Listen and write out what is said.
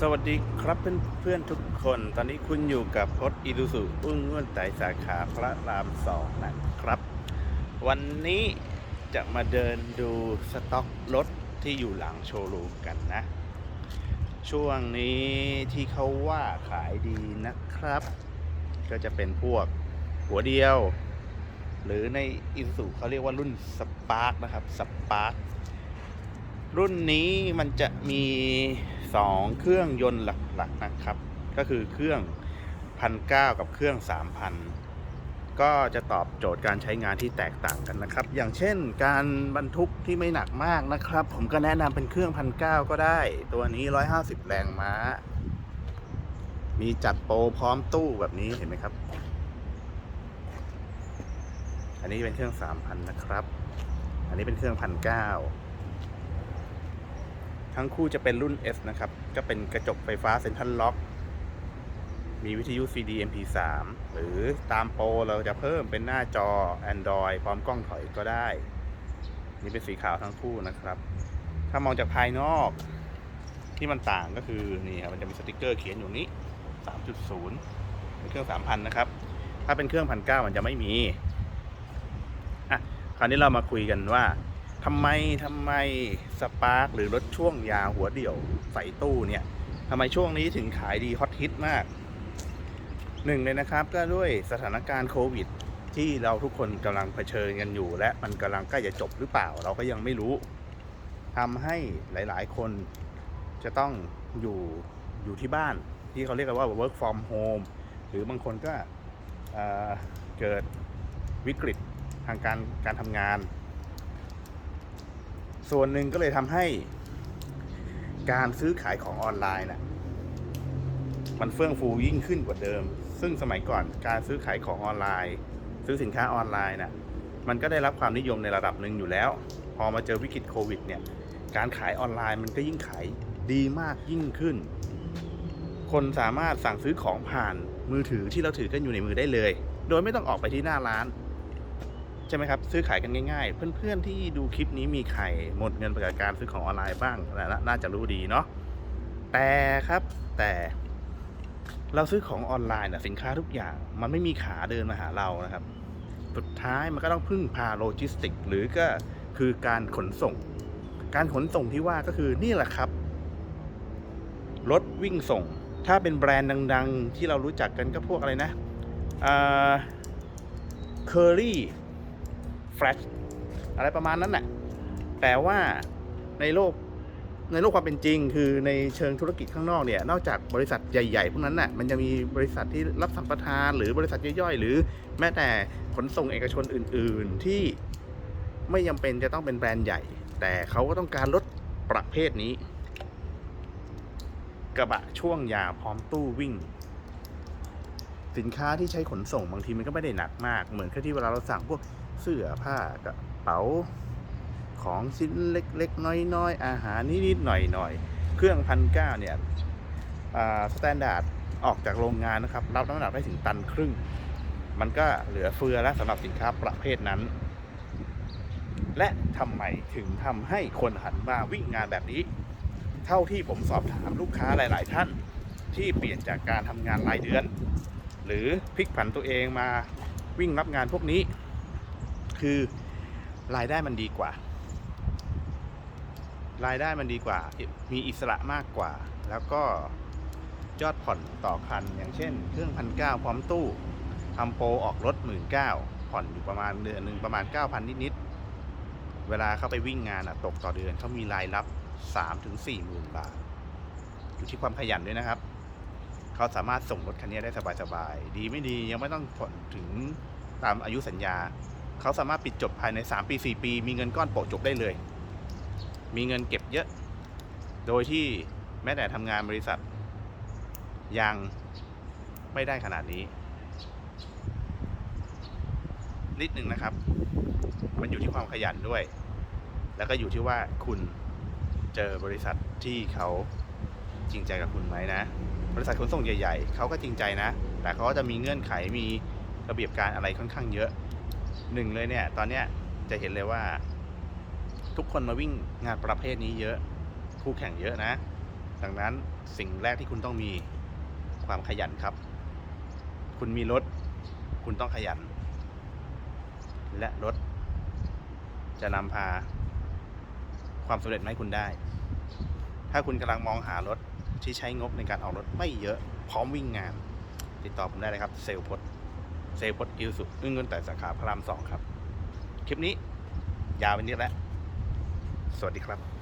สวัสดีครับเพื่อนเพื่อนๆทุกคน ตอนนี้คุณอยู่กับพจน์อิรุสุอุ้งเงื่อนไตสาขาพระรามสองนะครับ วันนี้จะมาเดินดูสต็อกรถที่อยู่หลังโชว์รูมกันนะ ช่วงนี้ที่เขาว่าขายดีนะครับ ก็จะเป็นพวกหัวเดียว หรือในอิสุเขาเรียกว่ารุ่นสปาร์กนะครับสปาร์กรุ่นนี้มันจะมี 2 เครื่องยนต์หลักๆนะครับ ก็คือเครื่อง 1,900 กับเครื่อง 3,000 ก็จะตอบโจทย์การใช้งานที่แตกต่างกันนะครับ อย่างเช่นการบรรทุกที่ไม่หนักมากนะครับ ผมก็แนะนำเป็นเครื่อง 1,900 ก็ได้ ตัวนี้ 150 แรงม้า มีจัดโปรพร้อมตู้แบบนี้เห็นไหมครับ อันนี้เป็นเครื่อง 3,000 นะครับ อันนี้เป็นเครื่อง 1,900 ทั้งคู่จะเป็นรุ่น S นะครับ ก็เป็นกระจกไฟฟ้าเซ็นทรัลล็อก มีวิทยุ CD MP3 หรือตามโปรเราจะเพิ่มเป็นหน้าจอ Android พร้อมกล้องถอยก็ได้ นี่เป็นสีขาวทั้งคู่นะครับ ถ้ามองจากภายนอกที่มันต่างก็คือนี่ครับมันจะมีสติกเกอร์เขียนอยู่นี้ 3.0 เป็นเครื่อง 3,000 นะครับ ถ้าเป็นเครื่อง1,900มันจะไม่มี อะ คราวนี้เรามาคุยกันว่า ทำไมทำไมสปาร์คหรือรถช่วงยาวหัวเดี่ยวใส่ตู้เนี่ยทำไมช่วงนี้ถึงขายดีฮอตฮิตมากหนึ่งเลยนะครับก็ด้วยสถานการณ์โควิด ที่เราทุกคนกำลังเผชิญกันอยู่ และมันกำลังใกล้จะจบหรือเปล่า เราก็ยังไม่รู้ทำให้หลาย ๆ คนจะต้องอยู่อยู่ที่บ้าน ที่เขาเรียกกันว่า work from home หรือบางคนก็เอ่อเกิดวิกฤตทางการการทำงาน ส่วนหนึ่งก็เลยทำให้การซื้อขายของออนไลน์น่ะมันเฟื่องฟูยิ่งขึ้นกว่าเดิม ซึ่งสมัยก่อนการซื้อขายของออนไลน์ ซื้อสินค้าออนไลน์น่ะมันก็ได้รับความนิยมในระดับหนึ่งอยู่แล้ว พอมาเจอวิกฤตโควิดเนี่ย การขายออนไลน์มันก็ยิ่งขายดีมากยิ่งขึ้น คนสามารถสั่งซื้อของผ่านมือถือที่เราถือกันอยู่ในมือได้เลย โดยไม่ต้องออกไปที่หน้าร้าน ใช่ไหมครับ ซื้อขายกันง่ายๆ เพื่อนๆที่ดูคลิปนี้มีใครหมดเงินไปกับการซื้อของออนไลน์บ้างนะน่าจะรู้ดีเนาะแต่ครับแต่เราซื้อของออนไลน์นะสินค้าทุกอย่าง มันไม่มีขาเดินมาหาเรานะครับ สุดท้ายมันก็ต้องพึ่งพาโลจิสติก หรือก็คือการขนส่ง การขนส่งที่ว่าก็คือนี่แหละครับรถวิ่งส่ง ถ้าเป็นแบรนด์ดัง ๆ ที่เรารู้จักกันก็พวกอะไรนะเคอรี่ แฟลชอะไรประมาณนั้นแหละแต่ว่าในโลกในโลกความเป็นจริง คือในเชิงธุรกิจข้างนอกเนี่ย นอกจากบริษัทใหญ่ๆพวกนั้นน่ะมันจะมีบริษัทที่รับสัมปทาน หรือบริษัทย่อยๆ หรือแม้แต่ขนส่งเอกชนอื่น ๆ ที่ไม่จำเป็นจะต้องเป็นแบรนด์ใหญ่ แต่เขาก็ต้องการรถประเภทนี้ กระบะช่วงยาวพร้อมตู้วิ่ง สินค้าที่ใช้ขนส่งบางทีมันก็ไม่ได้หนักมาก เหมือนกับที่เวลาเราสั่งพวก เสื้อผ้ากระเป๋า ของชิ้นเล็กๆ น้อยๆ อาหารนิดๆหน่อยๆ เครื่องพันเก้าเนี่ยสแตนดาร์ดออกจากโรงงานนะครับ รับน้ำหนักได้ถึงตันครึ่ง มันก็เหลือเฟือแล้วสำหรับสินค้าประเภทนั้น และทำไมถึงทำให้คนหันมาวิ่งงานแบบนี้ เท่าที่ผมสอบถามลูกค้าหลาย ๆ ท่านที่เปลี่ยนจากการทำงานรายเดือน หรือพลิกผันตัวเองมาวิ่งรับงานพวกนี้ คือรายได้มันดีกว่า รายได้มันดีกว่า มีอิสระมากกว่า แล้วก็ยอดผ่อนต่อคัน อย่างเช่น เครื่องพันเก้าพร้อมตู้ทำโปรออกรถหมื่นเก้าผ่อนอยู่ประมาณเดือนหนึ่งประมาณเก้าพันนิดๆ เวลาเข้าไปวิ่งงานอะตกต่อเดือนเขามีรายรับสามถึงสี่หมื่นบาท อยู่ที่ความขยันด้วยนะครับ เขาสามารถส่งรถคันนี้ได้สบายๆ ดีไม่ดียังไม่ต้องผ่อนถึงตามอายุสัญญา เขาสามารถปิดจบภายใน 3 ปี 4 ปี มีเงินก้อนโปะจบได้เลย มีเงินเก็บเยอะ โดยที่แม้แต่ทำงานบริษัท ยังไม่ได้ขนาดนี้ นิดหนึ่งนะครับ มันอยู่ที่ความขยันด้วย แล้วก็อยู่ที่ว่าคุณเจอบริษัทที่เขาจริงใจกับคุณไหมนะ บริษัทขนส่งใหญ่ ๆ เขาก็จริงใจนะ แต่เขาก็จะมีเงื่อนไขมีระเบียบการอะไรค่อนข้างเยอะ หนึ่งเลยเนี่ย ตอนเนี้ยจะเห็นเลยว่า ทุกคนมาวิ่งงานประเภทนี้เยอะคู่แข่งเยอะนะ ดังนั้นสิ่งแรกที่คุณต้องมีความขยันครับ คุณมีรถ คุณต้องขยัน และรถ จะนำพา ความสำเร็จมาให้คุณได้ ถ้าคุณกำลังมองหารถที่ใช้งบในการออกรถไม่เยอะ พร้อมวิ่งงาน ติดต่อผมได้เลยครับ เซลลพด เซลลพดอิลสุอึ้งเงินแต่สาขาพระรามสองครับ คลิปนี้ยาวไปนิดแล้ว สวัสดีครับ